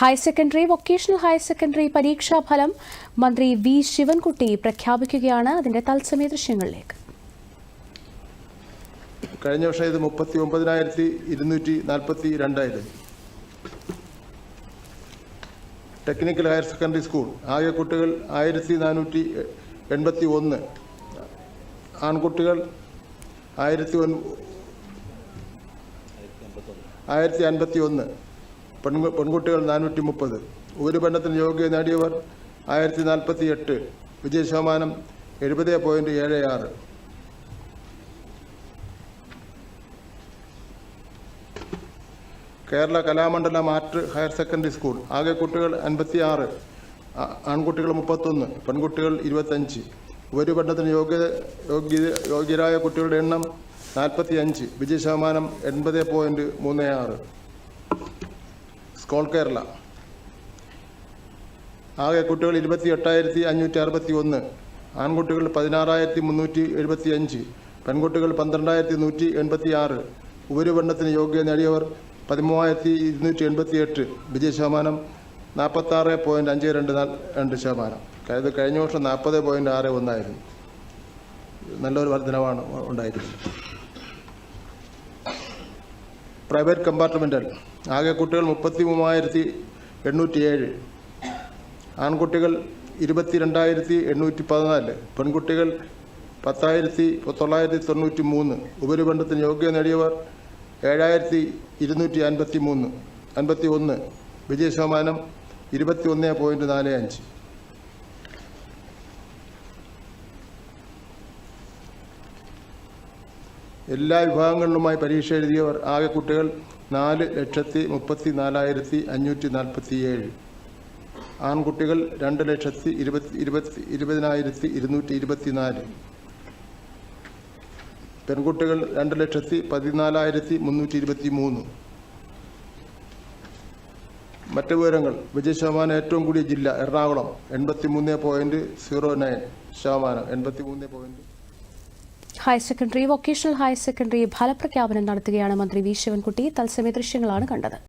Higher secondary vocational higher secondary പരീക്ഷാ ഫലം മന്ത്രി വി ശിവൻകുട്ടി പ്രഖ്യാപിക്കുകയാണ്. അതിന്റെ തത്സമയ ദൃശ്യങ്ങളിലേക്ക്. കഴിഞ്ഞ വർഷം ഇത് മുപ്പത്തി ഒമ്പതിനായിരത്തി ഇരുന്നൂറ്റി നാൽപ്പത്തി രണ്ടായിരുന്നു ടെക്നിക്കൽ ഹയർ സെക്കൻഡറി സ്കൂൾ ആകെ കുട്ടികൾ ആയിരത്തി നാനൂറ്റി എൺപത്തി ഒന്ന് ആൺകുട്ടികൾ ആയിരത്തി ഒൻ ആയിരത്തി അൻപത്തി ഒന്ന് പെൺകു പെൺകുട്ടികൾ നാനൂറ്റി മുപ്പത് ഉപരിപഠനത്തിന് യോഗ്യത നേടിയവർ ആയിരത്തി നാൽപ്പത്തി എട്ട് വിജയ ശതമാനം എഴുപത് പോയിന്റ് ഏഴ് ആറ്. Kerala Kalamandalam art higher secondary school. ആകെ കുട്ടികൾ അൻപത്തി ആറ് ആൺകുട്ടികൾ മുപ്പത്തൊന്ന് പെൺകുട്ടികൾ ഇരുപത്തഞ്ച്. ഉപരിപഠനത്തിന് യോഗ്യത യോഗ്യത യോഗ്യരായ കുട്ടികളുടെ എണ്ണം നാൽപ്പത്തി അഞ്ച് വിജയ ശതമാനം എൺപത് പോയിന്റ് മൂന്ന് ആറ്. സ്കോൾ കേരള. ആകെ കുട്ടികൾ ഇരുപത്തി എട്ടായിരത്തി അഞ്ഞൂറ്റി അറുപത്തി ഒന്ന് ആൺകുട്ടികൾ പതിനാറായിരത്തി മുന്നൂറ്റി എഴുപത്തി അഞ്ച് പെൺകുട്ടികൾ പന്ത്രണ്ടായിരത്തി നൂറ്റി എൺപത്തി ആറ് ഉപരിപഠനത്തിന് യോഗ്യത നേടിയവർ പതിമൂവായിരത്തി ഇരുന്നൂറ്റി എൺപത്തി എട്ട് വിജയ ശതമാനം നാൽപ്പത്താറ് പോയിന്റ് അഞ്ച് രണ്ട് നാല് രണ്ട് ശതമാനം. ഇത് കഴിഞ്ഞ വർഷം നാൽപ്പത് പോയിന്റ് ആറ് ഒന്നായിരുന്നു. നല്ലൊരു വർധനവാണ് ഉണ്ടായിരുന്നത്. പ്രൈവറ്റ് കമ്പാർട്ട്മെന്റൽ ആകെ കുട്ടികൾ മുപ്പത്തി മൂവായിരത്തി എണ്ണൂറ്റി ഏഴ് ആൺകുട്ടികൾ ഇരുപത്തി രണ്ടായിരത്തി എണ്ണൂറ്റി പതിനാല് പെൺകുട്ടികൾ പത്തായിരത്തി തൊള്ളായിരത്തി തൊണ്ണൂറ്റി മൂന്ന് ഉപരിബന്ധത്തിന് യോഗ്യത നേടിയവർ ഏഴായിരത്തി ഇരുന്നൂറ്റി അൻപത്തി മൂന്ന് അൻപത്തി ഒന്ന് വിജയ ശതമാനം ഇരുപത്തി ഒന്ന് പോയിന്റ് നാല് അഞ്ച്. എല്ലാ വിഭാഗങ്ങളിലുമായി പരീക്ഷ എഴുതിയവർ ആകെ കുട്ടികൾ നാല് ലക്ഷത്തി മുപ്പത്തി നാലായിരത്തി അഞ്ഞൂറ്റി നാൽപ്പത്തി ഏഴ്. ആൺകുട്ടികൾ രണ്ട് ലക്ഷത്തി ഇരുപത്തി ഇരുപത്തി ഇരുപതിനായിരത്തി ഇരുന്നൂറ്റി ഇരുപത്തി നാല് പെൺകുട്ടികൾ രണ്ട് ലക്ഷത്തി പതിനാലായിരത്തി മുന്നൂറ്റി ഇരുപത്തി മൂന്ന് മറ്റ് വിവരങ്ങൾ. വിജയ ശതമാനം ഏറ്റവും കൂടിയ ജില്ല എറണാകുളം എൺപത്തി മൂന്ന് പോയിന്റ് സീറോ നയൻ ശതമാനം. എൺപത്തി മൂന്ന് point higher secondary vocational higher secondary ഫലപ്രഖ്യാപനം നടത്തുകയാണ് മന്ത്രി വി. ശിവൻകുട്ടി. തത്സമയ ദൃശ്യങ്ങളാണ് കണ്ടത്.